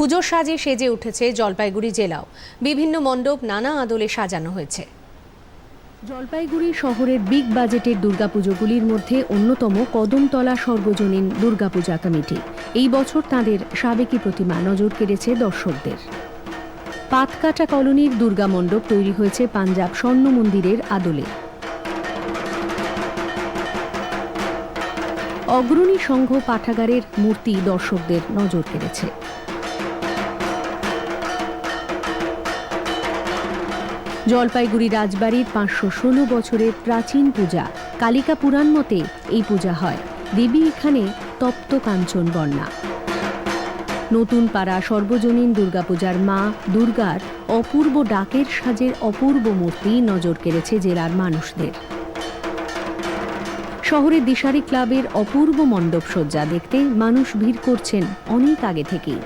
পুজোর সাজে সেজে উঠেছে জলপাইগুড়ি জেলাও। বিভিন্ন মণ্ডপ নানা আদলে সাজানো হয়েছে। জলপাইগুড়ি শহরের বিগ বাজেটের দুর্গাপুজোগুলির মধ্যে অন্যতম কদমতলা সর্বজনীন দুর্গাপূজা কমিটি। এই বছর তাদের সাবেকি প্রতিমা নজর কেড়েছে দর্শকদের। পাতকাটা কলোনির দুর্গা মণ্ডপ তৈরি হয়েছে পাঞ্জাব স্বর্ণ মন্দিরের আদলে। অগ্রণী সংঘ পাঠাগারের মূর্তি দর্শকদের নজর কেড়েছে। জলপাইগুড়ি রাজবাড়ির পাঁচশো ষোলো বছরের প্রাচীন পূজা। কালিকা পুরাণ মতে এই পূজা হয়। দেবী এখানে তপ্ত কাঞ্চন বর্ণা। নতুন পাড়া সর্বজনীন দুর্গাপূজার মা দুর্গার অপূর্ব ডাকের সাজের অপূর্ব মূর্তি নজর কেড়েছে জেলার মানুষদের। শহরের দিশারি ক্লাবের অপূর্ব মণ্ডপ সজ্জা দেখতে মানুষ ভিড় করছেন অনেক আগে থেকেই।